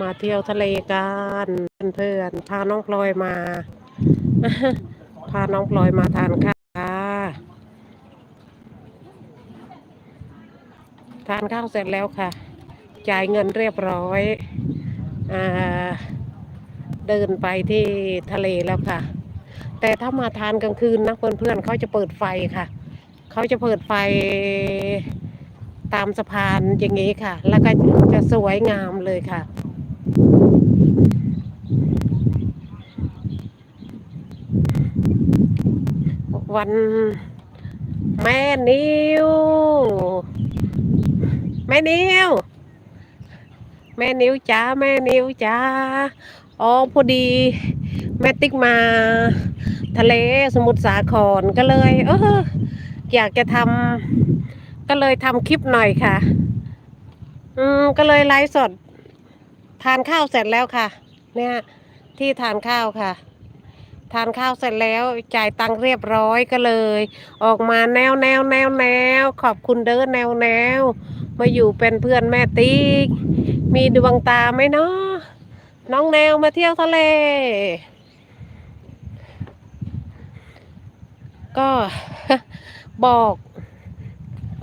มาเที่ยวทะเลกันเพื่อนๆพาน้องพลอยมา พาน้องพลอยมาทานข้าวทานข้าวเสร็จแล้วค่ะ จ่ายเงินเรียบร้อยอเดินไปที่ทะเลแล้วค่ะ แต่ถ้ามาทานกลางคืนนะเพื่อนๆเขาจะเปิดไฟค่ะ เขาจะเปิดไฟตามสะพานอย่างนี้ค่ะ แล้วก็จะสวยงามเลยค่ะ วันแม่นิวแม่นิวแม่นิวจ้าแม่นิวจ้าอ๋อพอดี แม่ติ๊กมา ทะเลสมุทรสาครก็เลย เอออยากจะทำก็เลยทำคลิปหน่อยค่ะ อืมก็เลยไลฟ์สด ทานข้าวเสร็จแล้วค่ะ เนี่ย ที่ทานข้าวค่ะ ทานข้าวเสร็จแล้วจ่ายตังค์เรียบร้อยก็เลย ออกมาแนวแนวแนวแนวขอบคุณเด้อแนวแนวมาอยู่เป็นเพื่อนแม่ติ๊กมีดวงตาไหมเนาะน้องแนวมาเที่ยวทะเล ก็บอก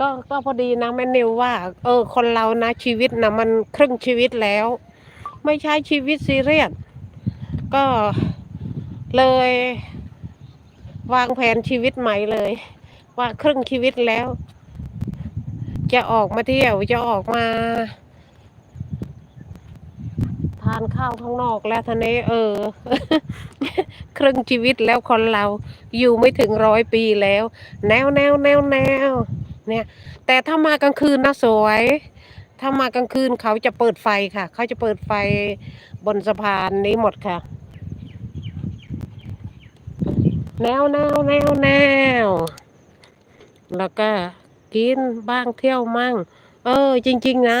ก็ก็พอดีนะแม่นิวว่า เออ คนเรานะชีวิตนะมันครึ่งชีวิตแล้ว ไม่ใช่ชีวิตซีเรียสก็ เลย วางแผนชีวิตใหม่เลย ว่าครึ่งชีวิตแล้ว จะออกมาเที่ยวจะออกมา ทานข้าวข้างนอกแล้วท่านี้เออ ครึ่งชีวิตแล้วคนเราอยู่ไม่ถึงร้อยปีแล้ว แนวแนวแนวแนวเนี่ย แต่ถ้ามากลางคืนนะสวยถ้ามากลางคืนเขาจะเปิดไฟค่ะ เขาจะเปิดไฟบนสะพานนี้หมดค่ะ แนวแนวแนวแนวแล้วก็กินบ้างเที่ยวมั่ง เออ จริง ๆ นะ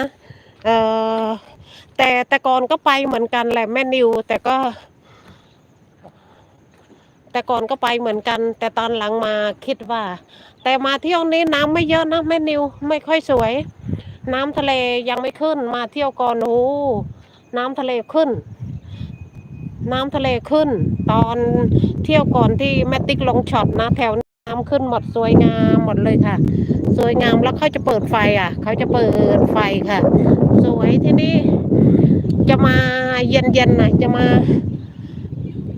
เออแต่แต่ก่อนก็ไปเหมือนกันแหละแม่นิว แต่ก็ แต่ก่อนก็ไปเหมือนกัน แต่ตอนหลังมาคิดว่า แต่มาเที่ยวนี้น้ำไม่เยอะนะแม่นิวไม่ค่อยสวย น้ำทะเลยังไม่ขึ้น มาเที่ยวก่อนโอ้น้ำทะเลขึ้น น้ำทะเลขึ้น ตอนเที่ยวก่อนที่แมตติกลงช็อตนะแถวน้ำขึ้นหมดสวยงามหมดเลยค่ะ สวยงามแล้วเขาจะเปิดไฟอะ เขาจะเปิดไฟค่ะ สวยที่นี่จะมาเย็นๆนะจะมา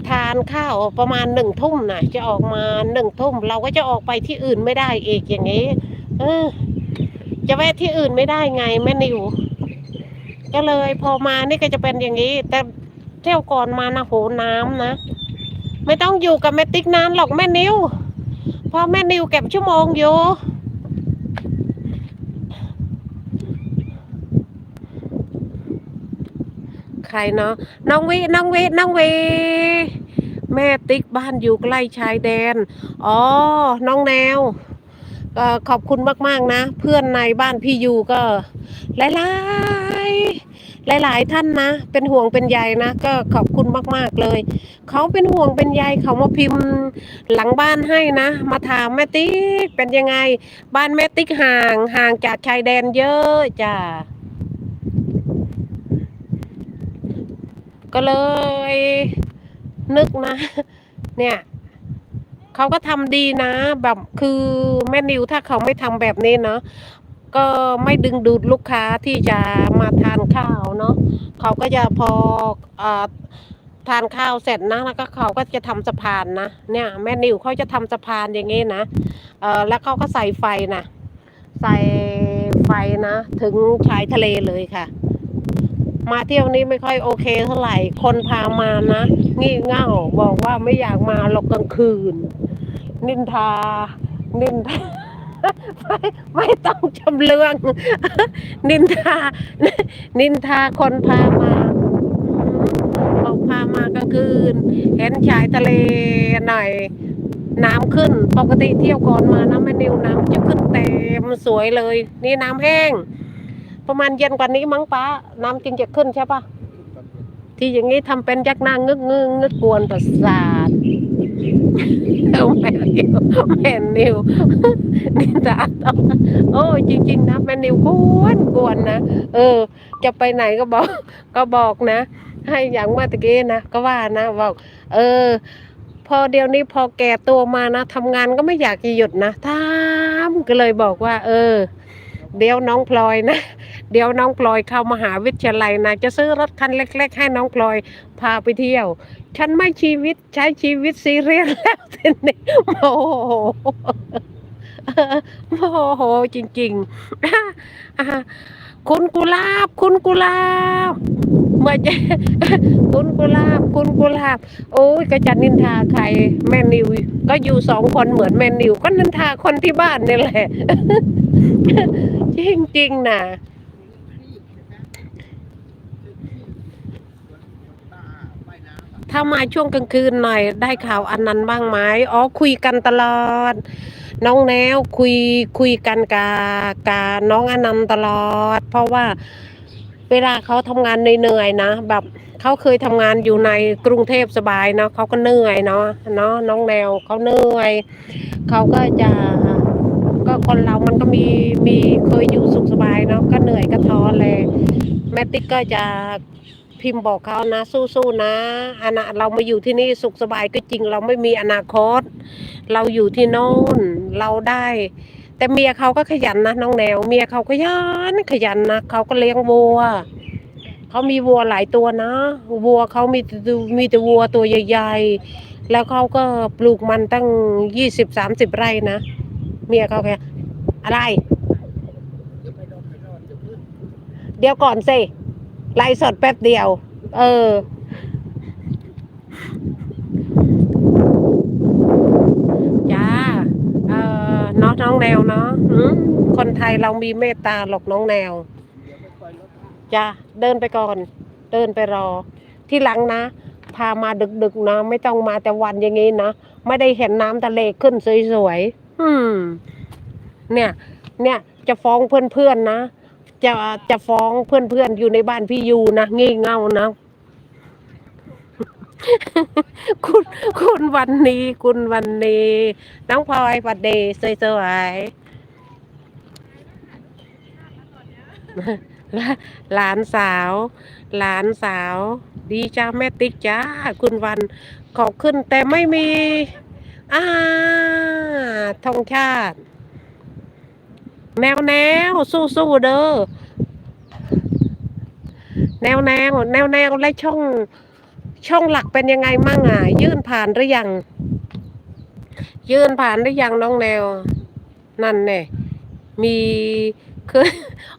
ทานข้าวประมาณหนึ่งทุ่มนะจะออกมาหนึ่งทุ่ม เราก็จะออกไปที่อื่นไม่ได้อีกอย่างนี้ เออ จะแวะที่อื่นไม่ได้ไงแม่นิวก็เลยพอมานี่ก็จะเป็นอย่างนี้ แต่ ที่ยวก่อนมานะโหน้ำนะ ไม่ต้องอยู่กับแม่ติ๊กนานหรอกแม่นิวเพอแม่นิวเก็บชั่วโมงอยู่ใครเนาะน้องวิน้องวิน้องวิแม่ติ๊กบ้านอยู่ใกล้ชายแดน อ๋อ น้องแนว ก็ขอบคุณมากๆนะ เพื่อนในบ้านพี่ยูก็หลายๆหลาย ๆ ท่านนะ เป็นห่วงเป็นใยนะ ก็ขอบคุณมากๆเลย เขาเป็นห่วงเป็นใยเขามาพิมพ์หลังบ้านให้นะ มาถามแม่ติ๊กเป็นยังไง บ้านแม่ติ๊กห่างห่างจากชายแดนเยอะจ้าก็เลย นึกนะ เนี่ย เขาก็ทำดีนะ แบบคือแม่นิวถ้าเขาไม่ทำแบบนี้เนาะก็ไม่ดึงดูดลูกค้าที่จะมาทานข้าวเนาะเขาก็จะพออ่อทานข้าวเสร็จนะแล้วก็เขาก็จะทำสะพานนะเนี่ยแม่นิวเขาจะทำสะพานอย่างงี้นะเออแล้วเขาก็ใส่ไฟนะใส่ไฟนะ ถึงชายทะเลเลยค่ะ มาเที่ยวนี้ไม่ค่อยโอเคเท่าไหร่คนพามานะงี่เง่าบอกว่าไม่อยากมาหรอกกลางคืน นินทา นินทาไม่ไม่ต้องจำเรื่อง นินทา นินทาคนพามาบอกพามากลางคืน เห็นชายทะเลหน่อย น้ำขึ้น ปกติเที่ยวก่อนมานะแม่นิวน้ำจะขึ้นเต็มสวยเลย นี่น้ำแห้ง ประมาณเย็นกว่านี้มั้งป้า น้ำจริงจะขึ้นใช่ปะที่อย่างนี้ทำเป็นยักหน้างึกงึกงึกกวนประสาท แม่นิวแม่นิวนินทาต่อโอ้จริง ๆ นะแม่นิวกวนกวนนะเออ จะไปไหนก็บอก ก็บอกนะ ให้อย่างเมื่อตะกี้นะก็ว่านะบอก เออ พอเดี๋ยวนี้พอแก่ตัวมานะทำงานก็ไม่อยากจะหยุดนะทำก็เลยบอกว่า เออ เดี๋ยวน้องพลอยนะเดี๋ยวน้องพลอยเข้ามหาวิทยาลัยนะจะซื้อรถคันเล็ก ๆ ให้น้องพลอยพาไปเที่ยว ฉันไม่ชีวิตใช้ชีวิตซีเรียสแล้วทีนี้โมโหโมโหจริงๆคุณกุลาบ คุณกุลาบเมื่อจะคุณกุลาบ คุณกุลาบ โอ้ยก็จะนินทาใครแม่นิว ก็อยู่สองคนเหมือนแม่นิว ก็นินทาคนที่บ้านนี่แหละ จริงๆนะ ถ้ามาช่วงกลางคืนหน่อยได้ข่าวอันนั้นบ้างไหมอ๋อคุยกันตลอด น้องแนวคุยคุยกันกับกับน้องอนันต์ตลอด เพราะว่าเวลาเขาทำงานเหนื่อยๆนะแบบเขาเคยทำงานอยู่ในกรุงเทพสบายเนาะเขาก็เหนื่อยเนาะเนาะน้องแนวเขาเหนื่อยเขาก็จะก็คนเรามันก็มีมีเคยอยู่สุขสบายเนาะก็เหนื่อยก็ท้อแลยแม่ติ๊กก็จะ พิมพ์บอกเขานะสู้ๆนะอนาเรามาอยู่ที่นี่สุขสบายก็จริง เราไม่มีอนาคต เราอยู่ที่โน่นเราได้ แต่เมียเขาก็ขยันนะน้องแนว เมียเขาขยันขยันนะเขาก็เลี้ยงวัวเขามีวัวหลายตัวนะวัวเขามีมีแต่วัวตัวใหญ่ๆแล้วเขาก็ปลูกมันตั้งยี่สิบสามสิบไร่นะเมียเขาแค่อะไร เดี๋ยวก่อนสิ ไลฟ์สดแป๊บเดียว เออ จ้า เออเนาะน้องแนวเนาะคนไทยเรามีเมตตาหรอกน้องแนว จ้า เดินไปก่อน เดินไปรอ ที่หลังนะ พามาดึกๆนะ ไม่ต้องมาแต่วันอย่างงี้นะ ไม่ได้เห็นน้ำทะเลขึ้นสวยๆ อืม เนี่ย เนี่ย จะฟ้องเพื่อนๆนะ จะจะฟ้องเพื่อนๆอยู่ในบ้านพี่ยูนะงี่เง่านะ คุณคุณวันนี้ คุณวันนี้น้องพลอยปัดเดย์สวยๆหลานสาว หลานสาว ดีจ้าแม่ติ๊กจ้าคุณวันขอบขึ้นแต่ไม่มี อ่าธงชาติ แนวแนวสู้สู้เด้อแนวแนวแนวแนวและช่องช่องหลักเป็นยังไงมั่งอะยื่นผ่านหรือยัง ยื่นผ่านหรือยังน้องแนว นั่นเนี่ยมีคือ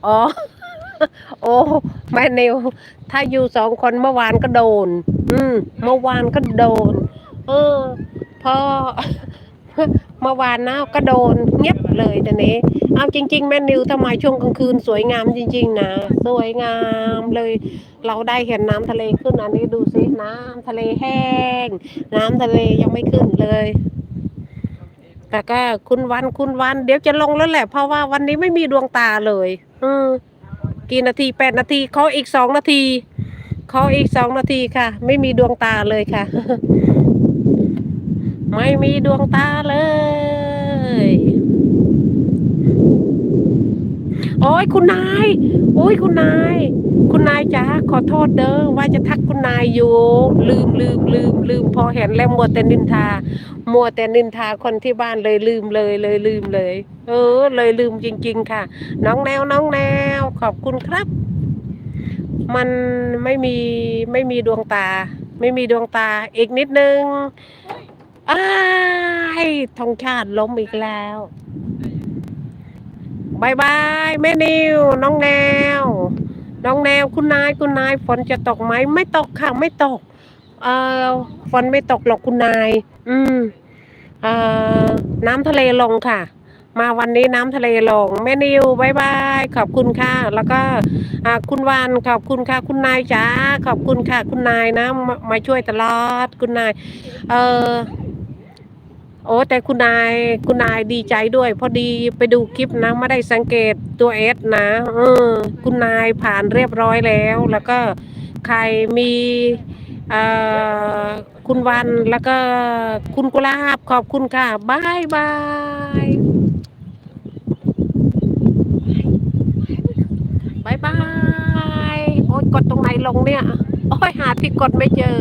อ๋อ โอ้แม่นิวถ้าอยู่สองคนเมื่อวานก็โดน อืม เมื่อวานก็โดน เออพอ เมื่อวานนะก็โดนเงียบเลยตอนนี้ เอาจริง ๆ แม่นิวทำไมช่วงกลางคืนสวยงามจริง ๆ นะ สวยงามเลย เราได้เห็นน้ำทะเลขึ้นอันนี้ดูสิน้ำทะเลแห้ง น้ำทะเลยังไม่ขึ้นเลย แต่ก็คุณวันคุณวัน เดี๋ยวจะลงแล้วแหละ เพราะว่าวันนี้ไม่มีดวงตาเลยอืมกี่นาทีแปดนาทีเขออีกสองนาทีเขออีกสองนาทีค่ะ ไม่มีดวงตาเลยค่ะ ไม่มีดวงตาเลย โอ้ยคุณนาย โอ้ยคุณนาย คุณนายจ๋าขอโทษเด้อว่าจะทักคุณนายอยู่ ลืมลืมลืมลืมพอเห็นแล้วมัวแต่นินทา มัวแต่นินทาคนที่บ้านเลยลืมเลยเลยลืมเลย เออ เลยลืมจริง ๆ ค่ะ น้องแนวน้องแนว ขอบคุณครับ มันไม่มีไม่มีดวงตา ไม่มีดวงตาอีกนิดนึง อ้ายธงชาติล้มอีกแล้วบายบายแม่นิว น้องแนว น้องแนวคุณนายคุณนายฝนจะตกไหมไม่ตกค่ะไม่ตก เอ่อฝนไม่ตกหรอกคุณนาย อืมเอ่อน้ำทะเลลงค่ะ มาวันนี้น้ำทะเลลงแม่นิวบายบายขอบคุณค่ะ แล้วก็คุณวานขอบคุณค่ะ คุณนายจ๋าขอบคุณค่ะ คุณนายนะมามาช่วยตลอดคุณนาย เออ โอ้แต่คุณนายคุณนายดีใจด้วย พอดีไปดูคลิปนะไม่ได้สังเกตตัวเอสนะเออคุณนายผ่านเรียบร้อยแล้ว แล้วก็ใครมีคุณวันแล้วก็คุณกุลาบขอบคุณค่ะบายบายบายบายโอ้ยกดตรงไหนลงเนี่ย โอ้ยหาที่กดไม่เจอ